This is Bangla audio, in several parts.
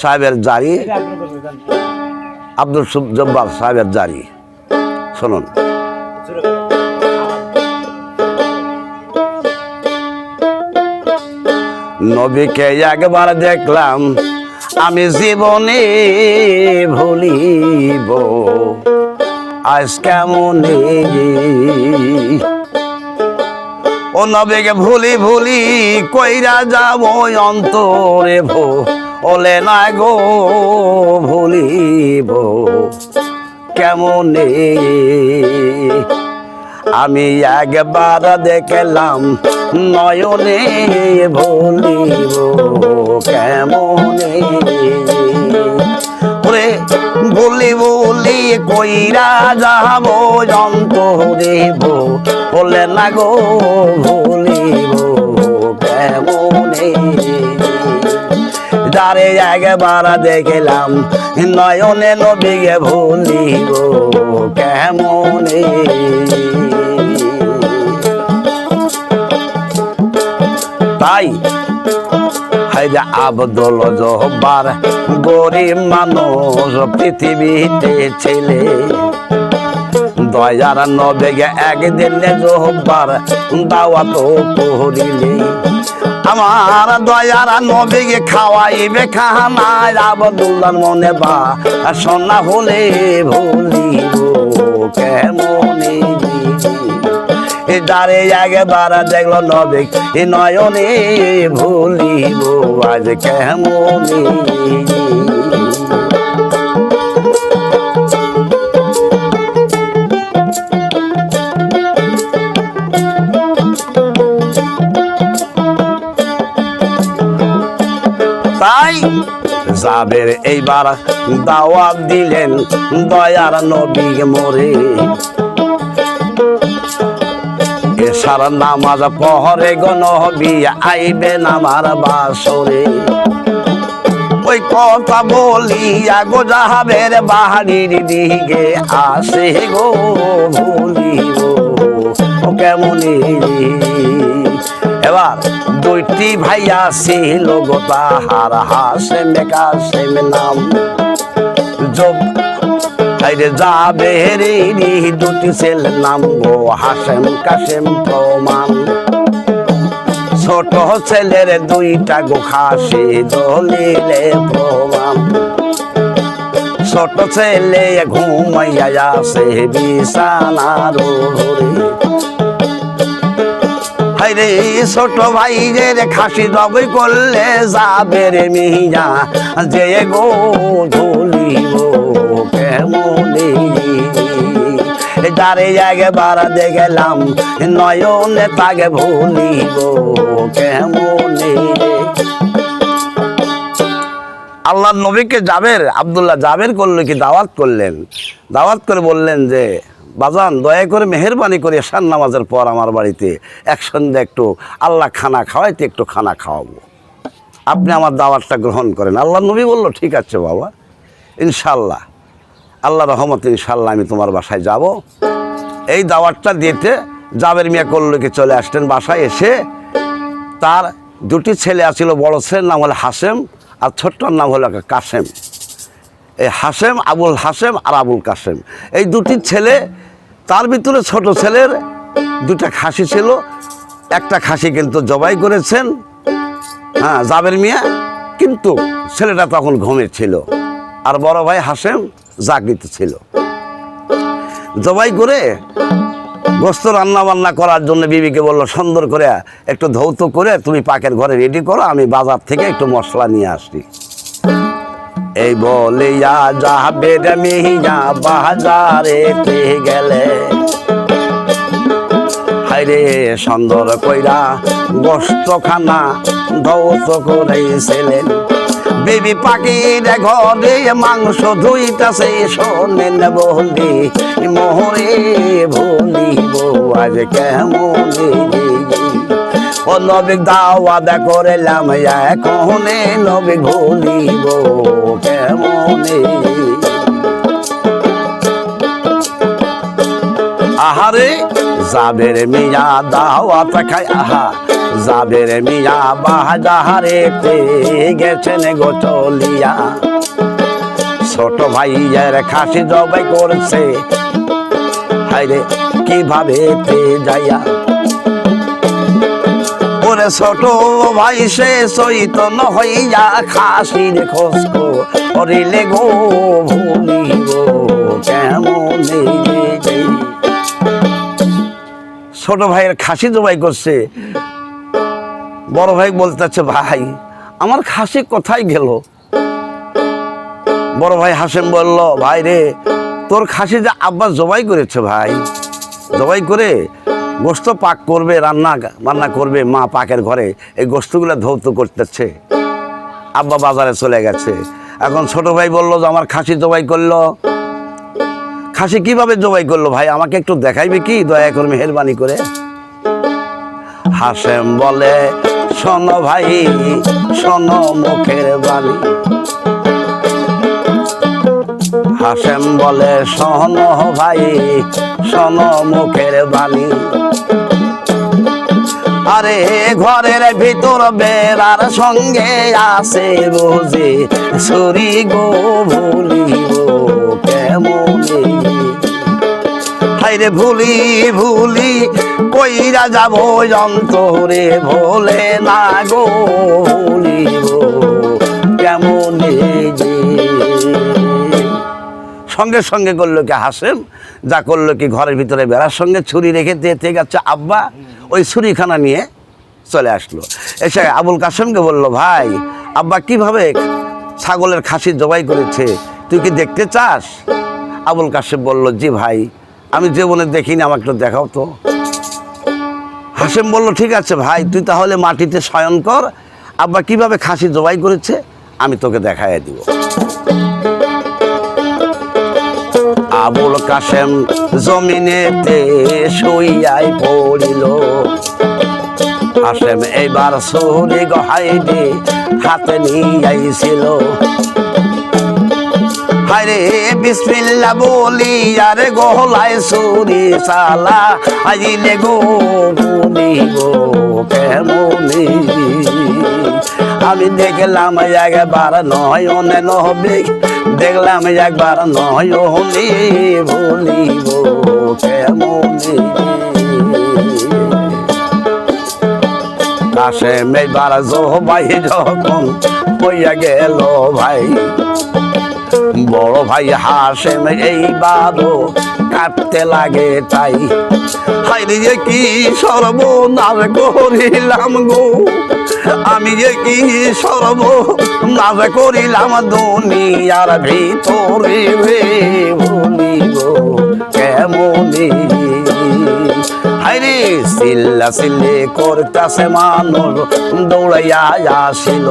সাহেবের জারি। আব্দুল জব্বার সাহেবের জারি। শুনুন। নবীকে একবার দেখলাম আমি জীবনে ভুলিব। আজ কেমন? ও নবীকে ভুলি ভুলি কইরা যাব অন্তরে ভো ওলে না গো, ভুলিব। কেমনে? আমি একবার দেখলাম নয়নে ভুলিব। কেমনে? ওরে বলি বলি কইরা যাব অন্তরিব বলে না গো, ভুলিব। কেমনে? যারে একবার দেখলাম, নয়নে নবীকে ভুলিব কেমনে? তাই হাইরা আবদুল জহবার গরিব মানুষ পৃথিবীতে ছেলে। দয়ার নবেগে একদিন জহবার দাওয়াত করিলে আমার দয়ার নবীকে খাওয়াইবে খানায় আবদুল্লার মনে বা। সোনা হলে ভুলিব কেমনে দাঁড়ে একবার দেখল নবে, এ নয়নে ভুলিব, আজ কেমনে যাবের এইবার দাওয়াত দিলেন দয়ার নবী মরে। এসার নামাজ পহরে গনবি আইবেন আমার বাসরে। ওই কথা বলিয়া গো যাহাবের বাহারির দিকে আসে গো, ভুলিব কেমনি? এবার দুইটি ভাইয়া ছিল গো তাহার হাসে মেকা সেম নাম। যোগ আইরে যাবে রে দুটি ছেল নাম গো হাসেম কাসেম প্রমাণ। ছোট ছেলের দুইটা গো খাসি দলিলে প্রমাণ। ছোট ছেলে ঘুমাইয়া আসে বিছানার হাইরে ছোট ভাই যে রে খাসি দবই করলে যাবে রে মিয়া। যে গো ঝুলিব কেমনে? দাঁড়ে একবার দেখলাম, নয়নে তাকে ভুলিব কেমনে? আল্লাহ নবীকে জাবের, আবদুল্লাহ জাবের করল কি দাওয়াত করলেন? দাওয়াত করে বললেন যে বাজান, দয়া করে মেহরবানি করে এশার নামাজের পর আমার বাড়িতে এক সন্ধ্যে একটু আল্লাহ খানা খাওয়াইতে একটু খানা খাওয়াবো। আপনি আমার দাওয়াতটা গ্রহণ করেন। আল্লাহ নবী বলল, ঠিক আছে বাবা ইনশাল্লাহ আল্লাহ রহমত ইনশাল্লাহ আমি তোমার বাসায় যাব। এই দাওয়াতটা দিতে জাবের মিয়া কল্লুকে চলে আসতেন বাসায় এসে তার দুটি ছেলে আছিল, বড় ছেলের নাম হলো হাসেম আর ছোট্টর নাম হলো কাসেম এই হাসেম আবুল হাসেম আর আবুল কাসেম এই দুটি ছেলে তার ভিতরে ছোট ছেলের দুটা খাসি ছিল। একটা খাসি কিন্তু জবাই করেছেন। হ্যাঁ জাবের মিয়া। কিন্তু ছেলেটা তখন ঘুমেছিল আর বড় ভাই হাসেম জাগৃত ছিল। জবাই করে গোস্ত রান্না বান্না করার জন্য বিবিকে বলল, সুন্দর করে একটু ধৌত করে তুমি পাকের ঘরে রেডি করো, আমি বাজার থেকে একটু মশলা নিয়ে আসছি। এই বলে যাবে মিয়া বাজারে গেলে। হাইরে সুন্দর কইরা গোস্ত খানা ধৌত করেছিলেন। বেবি পাখির ঘরে মাংস ধুইতাছে, শোনেন বলি, মোহরে ভুলিব, আজ কেমন ও নবিক দাওয়াদা করেলাম এখনে নবিক ভুলিব কেমনে? আহারে, যাবের মিয়া দাওয়াত খাই, আহা, যাবের মিয়া বাহারে গেছেন গোচলিয়া ছোট ভাইয়ের খাসি জবাই করছে হাইরে কীভাবে তে যাইয়া? ওরে ছোট ভাই, সে চৈতন্য হইয়া খাসির খোঁজকো করিলে গো ভুলিব, কেমন ছোট ভাইয়ের খাসি জবাই করছে। বড় ভাই বলতেছে ভাই, আমার খাসি কোথায় গেল? বড় ভাই হাসেম বলল, ভাই রে, তোর খাসি যে আব্বা জবাই করেছে ভাই, জবাই করে গোস্ত পাক করবে, রান্না বান্না করবে মা পাকের ঘরে। এই গোস্তগুলো ধৌত করতেছে। আব্বা বাজারে চলে গেছে। এখন ছোট ভাই বলল যে, আমার খাসি জবাই করল। খাসি কীভাবে জবাই করল ভাই? আমাকে একটু দেখাইবে কি? দয়া করে মেহরবানি করে। হাসেম বলে, শোনো ভাই, শোনো মুখের বাণী। হাসেম বলে, শোন ভাই, শোন মুখের বাণী। আরে ঘরের ভিতর বেড়ার সঙ্গে আসে বুঝি, ছুরি গো ভুলিব কেমন? হাইরে ভুলি ভুলি কইরা যাব যন্তরে ভোলে না গো ভুলিব কেমন যে? সঙ্গে সঙ্গে করল কি হাসেম, যা করল কি ঘরের ভিতরে বেড়ার সঙ্গে ছুরি রেখে দিয়ে গেছে আব্বা ওই ছুরিখানা নিয়ে চলে আসলো। এসে আবুল কাসেমকে বলল, ভাই, আব্বা কীভাবে ছাগলের খাসি জবাই করেছে, তুই কি দেখতে চাস? আবুল কাসেম বলল, জি ভাই, আমি জীবনে দেখিনি, আমাকে একটু দেখাও তো। হাসেম বলল, ঠিক আছে ভাই, তুই তাহলে মাটিতে শয়ন কর, আব্বা কীভাবে খাসি জবাই করেছে, আমি তোকে দেখাই দিব। আবুল কাসেম জমিনেতে শুইয়াই পড়িল। হাসেম এইবার সৌরি গহাইডে হাতে নিয়াইছিল। হায়রে বিসমিল্লা বলি, আরে সুরি সালা আইলে গো বলিব কেমনি? আমি দেখলাম একবার নয় অনে নহবে দেখলাম একবার নয় হলি ভুলিব কেমনি? কাশে মেবার ভাই যখন হইয়া গেল ভাই। বড় ভাই হাসেন এই এইবারও কাটতে লাগে তাই। হাইরে যে কি সর্বনাশ করিলাম গো। আমি যে কি সরব সর্বনাশ করিলাম দুনিয়ার ভিতরে রে ভুলিব কেমনি? হাইরে সিল্লা সিল্লি করতাছে মানুষ, দৌড়াইয়া আসিল।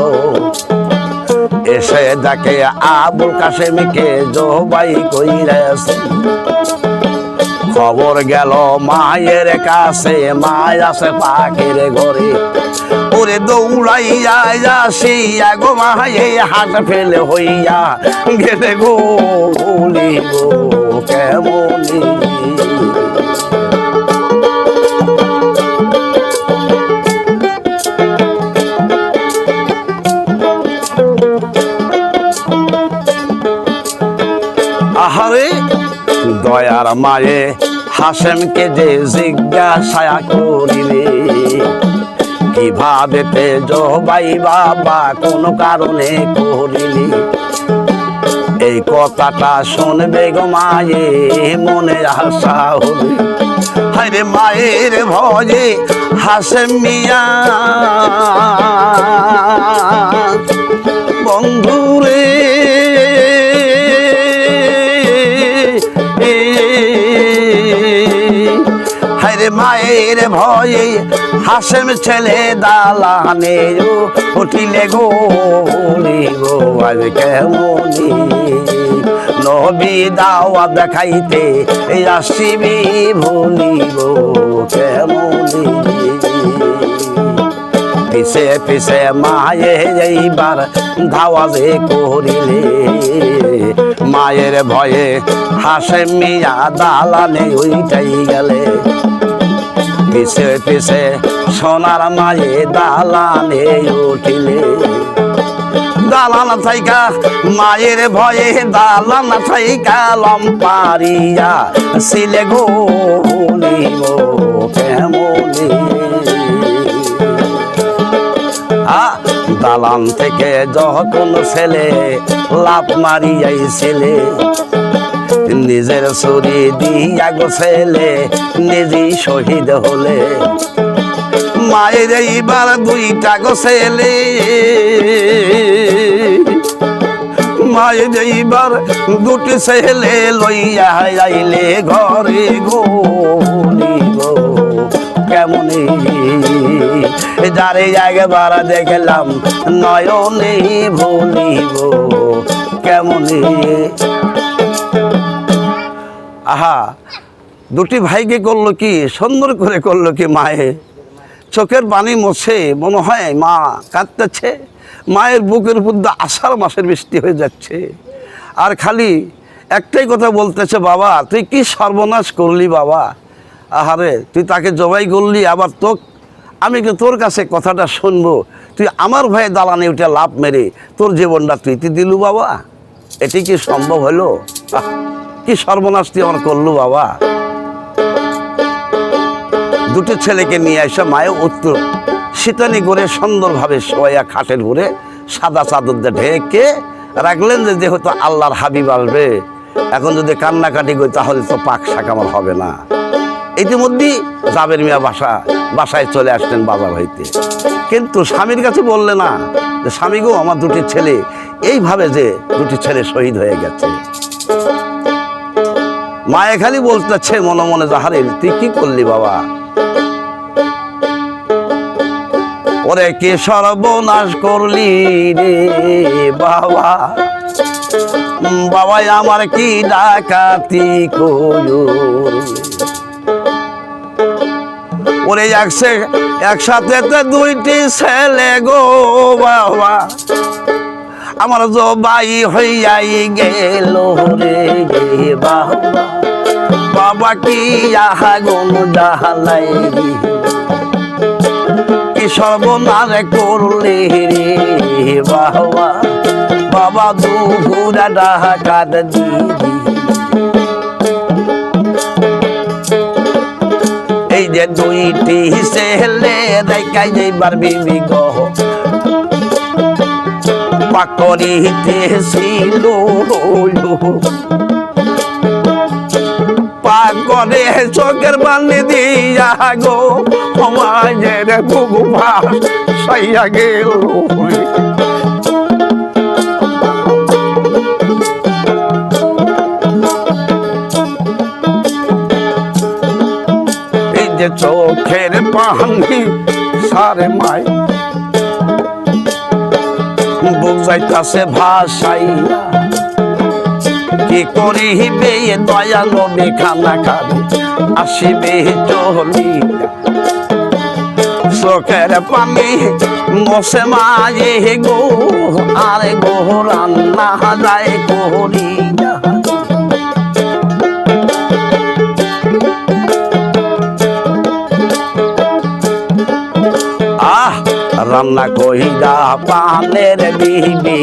এসে দেখে আবুল কাশেমকে জবাই কইরেছে। খবর গেল, মায়ের কাছে মায় আছে পাখির ঘরে। ওরে দৌড়াইয়া আসিয়া গো মায়ে হাট ফেলে হইয়া গেলে গো, বলিব, কেমনি? আহারে দয়ার মায়ে হাসেমকে যে জিজ্ঞাসা করিলে, কীভাবে তে জবাই বাবা কোন কারণে করিলি? এই কথাটা শুনবে গো মায়ে, মনে আশা হবে। হায়রে মায়ের ভয়ে হাসেম মিয়া। বন্ধুরে মায়ের ভয়ে হাসেম ছেলে দালানে উঠিলে গো গো আজ কেমনি? নবী দাওয়া দেখাইতে আসিবি ভুলিব কেমনি? পিছে পিছে মায়ে এইবার ধাওয়াজে করিলে, মায়ের ভয়ে হাসে মিয়া দালানে ওইটাই গেলে। পিছে পিছে সোনার মায়ে দালানে উঠিলে। দালান থাইকা, মায়ের ভয়ে দালান থাইকা লম্পারিয়া সিলে গো কেমনে দালান থেকে যখন ছেলে লাভ মারিয়াই ছেলে নিজের ছুরি দিয়া গো ছেলে নিজেই শহীদ হলে। মায়ের এইবার দুইটা গো ছেলে মায়ের এইবার দুটি ছেলে লইয়া আইলে ঘরে গো। কেমনে? যারে একবার দেখলাম নয়নে ভুলিব, কেমনে? আহা, দুটি ভাইকে করল কি, সুন্দর করে করল কি মায়ে? চোখের পানি মোছে, মনে হয় মা কাঁদতেছে, মায়ের বুকের মধ্যে আষাঢ় মাসের বৃষ্টি হয়ে যাচ্ছে। আর খালি একটাই কথা বলতেছে, বাবা, তুই কি সর্বনাশ করলি বাবা? আহারে, তুই তাকে জবাই করলি, আবার তো আমি কি তোর কাছে কথাটা শুনব? তুই আমার ভয়ে দালানে উঠে লাভ মেরে তোর জীবনটা তুই তুই দিলু বাবা? এটি কি সম্ভব হলো? কি সর্বনাশ তুই আমার করল বাবা? দুটো ছেলেকে নিয়ে এসে মায়ে উত্তর শীতানি করে সুন্দরভাবে শোয়া খাটের ঘুরে সাদা চাদর দিয়ে ঢেকে রাখলেন যে যেহেতু আল্লাহর হাবিব আসবে, এখন যদি কান্নাকাটি করি তাহলে তো পাক শাক আমার হবে না। ইতিমধ্যেই জাবের মিয়া বাসা, বাসায় চলে আসলেন বাজার হইতে। কিন্তু স্বামীর কাছে বললে না যে, স্বামী গো, আমার দুটি ছেলে। এইভাবে যে দুটি ছেলে শহীদ হয়ে গেছে। মায়ে খালি বলতেছে মনে মনে যাহারে তুই কি করলি বাবা? ওরে কে সর্বনাশ করলি রে বাবা? উম, বাবা আমার কি ডাকাতি ওরে একসে একসাথে তো দুইটি ছেলে গো বাবা। আমার জবাই হইয়াই গেল রে গে বাবা কি আহা গুন ডালাই কি সর্বনাশ করলে রে বাবা। বাবা দুহুরা ডাকাত দিদি। এই যে দুইটি ছেলে দেখাই যাইবার বিবি গহ। পাকরিতে ছিল পাকরে চোখের বানি দিয়া গো সমাজের ভাস সাইয়া গেল। চোখের পানি সারে মাই বুঝাইতাছে ভাষাই। কি করিবে দয়া নবে খানা খাবে আসিবে চলি চোখের পানি মশে মায়ে গো, আরে গো, রান্না যায় করিয়া রান্না কইরা পানের বিবি।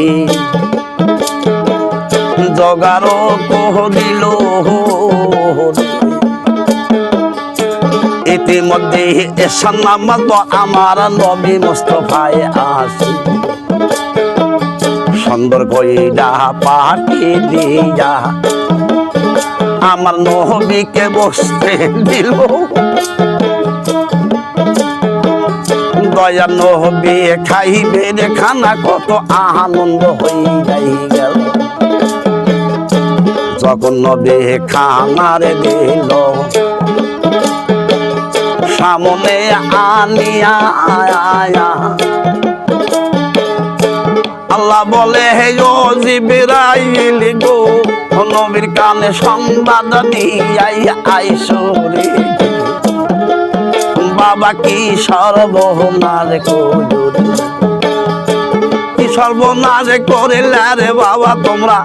জগারো কহিল ইতিমধ্যে এসান নামাজ তো আমার নবী মুস্তফায় আসি। সুন্দর কইরা পাটি দিয়া। আমার নবীকে বসতে দিল। দয়া নহবে খাইবে রে খানা, কত আনন্দ হই যাই গেল। যখন নবে দিল। সামনে আনিয়া আল্লাহ বলে, হে ও জিবরাইল গো, নবীর কানে সংবাদ দিয়াই আইসরে বাবা কি সর্বনাশ কি সর্বনাশ করিলা রে বাবা, তোমরা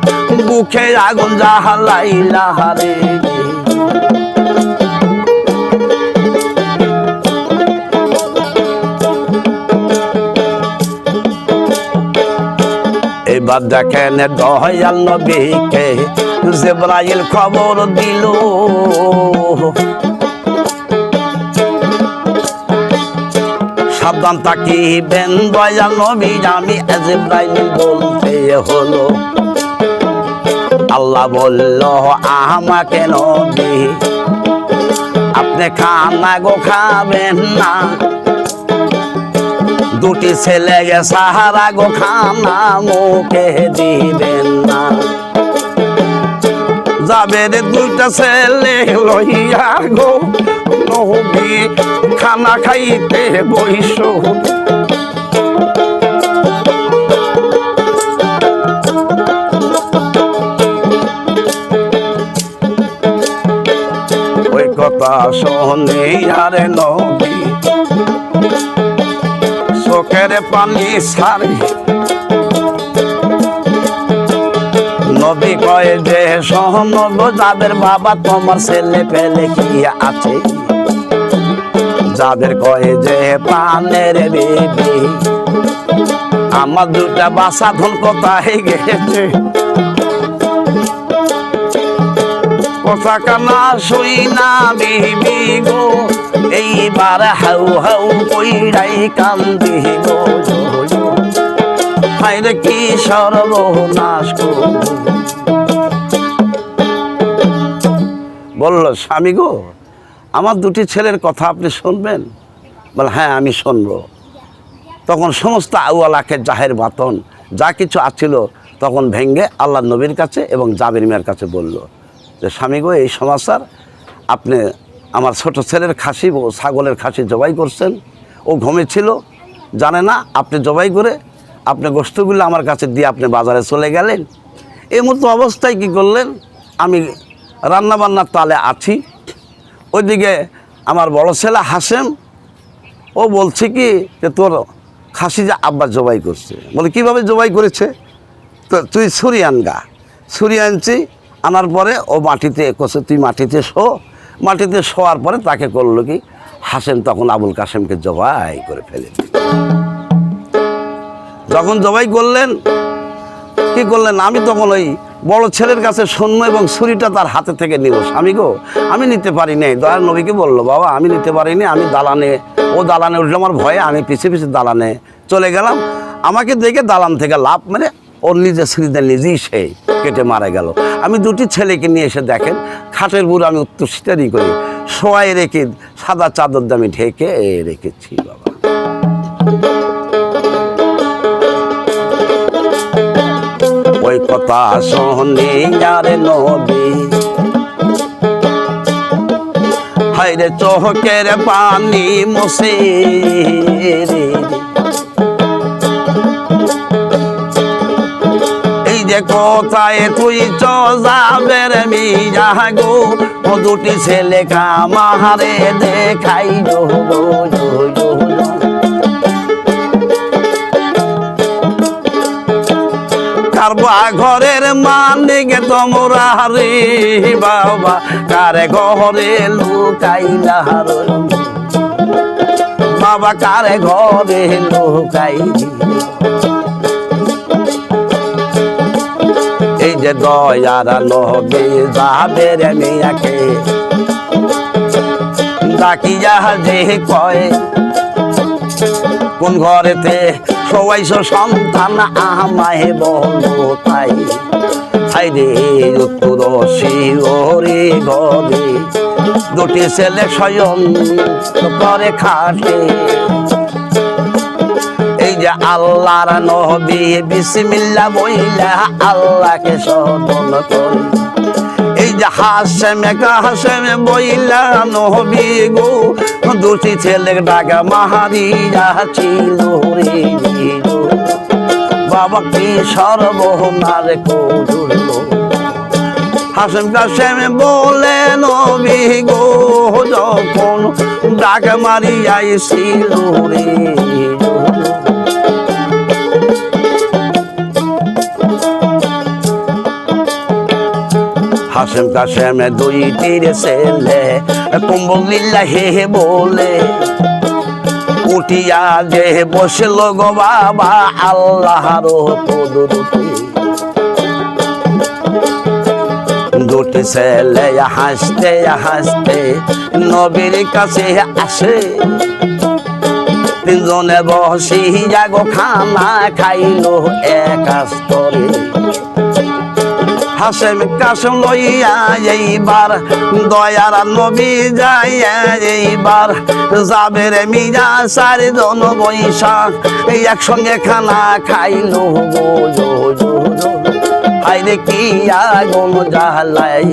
বুকে আগুন জাহালাইলা রে এবার দেখেন দহয়াল নবীকে জেব্রাইল খবর দিল। সাবধান তাকিবেন দয়াল নবী, আমি জেব্রাইল বলতে হলো। আল্লাহ বলল, আমাকে নবী, আপনি খানা গো খাবেন না। দুটি ছেলে গে সাহারা গো খানা মুখে দিবেন না। যাবে দুইটা ছেলে লইয়া গো নবী খানা খাইতে বইস ওই কথা শোনে আরে নবী, চোখের পানি সারি। নবী কয়ে যে সহন যাদের বাবা তোমার ছেলে পেলে কি আছে? যাদের কয়ে যে পানের বেবি, আমার দুটা বাসা ধন কোথায় গেছে? কথা কানা শুই না বিবি গো, এইবার হাউ হাউ কইরাই কান্দি গো হাইরে কি সর্বনাশ গো বলল, স্বামী গো আমার দুটি ছেলের কথা আপনি শুনবেন? বলে হ্যাঁ আমি শুনব। তখন সমস্ত আউয়ালাকে জাহের বাতন যা কিছু আছিল তখন ভেঙ্গে আল্লাহ নবীর কাছে এবং জাবির মিয়ার কাছে বলল, যে স্বামী গো, এই সমাচার আপনি আমার ছোট ছেলের খাসি ও ছাগলের খাসি জবাই করছেন। ও ঘুমেছিল জানে না আপনি জবাই করে আপনি গোষ্ঠগুলো আমার কাছে দিয়ে আপনি বাজারে চলে গেলেন। এই মতো অবস্থায় কি করলেন? আমি রান্নাবান্নার তালে আছি ওইদিকে আমার বড় ছেলে হাসেম, ও বলছে কি যে তোর খাসি যে আব্বা জবাই করছে। বলে, কীভাবে জবাই করেছে? তো তুই ছুরি আনগা। ছুরি আনছি, আনার পরে ও মাটিতে কষে তুই মাটিতে শো। মাটিতে শোয়ার পরে তাকে করল কি, হাসেম তখন আবুল কাসেমকে জবাই করে ফেলে যখন জবাই করলেন, কি করলেন? আমি তখন ওই বড় ছেলের কাছে শূন্য এবং ছুরিটা তার হাতে থেকে নিব স্বামী গো, আমি নিতে পারি নাই। দয়ার নবীকে বলল, বাবা, আমি নিতে পারিনি, আমি দালানে। ও দালানে উঠল আমার ভয়ে, আমি পিছিয়ে পিছিয়ে দালানে চলে গেলাম। আমাকে দেখে দালান থেকে লাভ মানে ওর নিজের ছুরিতে নিজেই সেই কেটে মারা গেল। আমি দুটি ছেলেকে নিয়ে এসে দেখেন, খাটের বুড়ো আমি উত্তরসিটারি করি। শোয়াই রেখে সাদা চাদর দামি ঢেকে রেখেছি, বাবা। হাইরে পানি রে। এই যে কোথায় তুই চাবের মিয়া গো, ও দুটি ছেলে কামারে দেখাই গো গো গো। কারবা ঘরের মানিক তোমরা রে বাবা। কারে ঘরে লুকাইলা বাবা, কারে ঘরে লুকাই এই যে দয়ার নবে যাবে রে মেয়াকে। ডাকিয়া যে কয়, কোন ঘরেতে সবাইছ সন্তান আমায় বলো তাই। হাই রে উত্তর শিওরে ঘরে দুটি ছেলে স্বয়ং করে খাটে। এই যে আল্লাহর নবী বিসমিল্লা বইলা আল্লাহকে সদন করে। যে হাসেমে হাসেমে বইলা নহবি গো দুটি ছেলে ডাকা মাহারিয়া ছিল রে। বাবা কি সর্বনার কৌজুল হাসেম কাসেমে বলে, নবী গো, যখন ডাক মারিয়াইছিল রে হাসেম কাশেমে দুই তীরে ছেলে কম্বলিল্লা হে হে বলে। উঠিয়া যে বসল গো বাবা, আল্লাহর পদরতে দুটি ছেলে হাসতে হাসতে নবীর কাছে আসে। তিনজনে বসিয়া গো খানা খাইল এক আস্তরে। হাসেম কাসম লইয়া এইবার, দয়ার নবী যাইয়া এইবার, যাবে রে মিয়া চারিজন বৈশাখ, একসঙ্গে খানা খাইলো গো রে জো জো। হাইরে কি আগুন জ্বালাই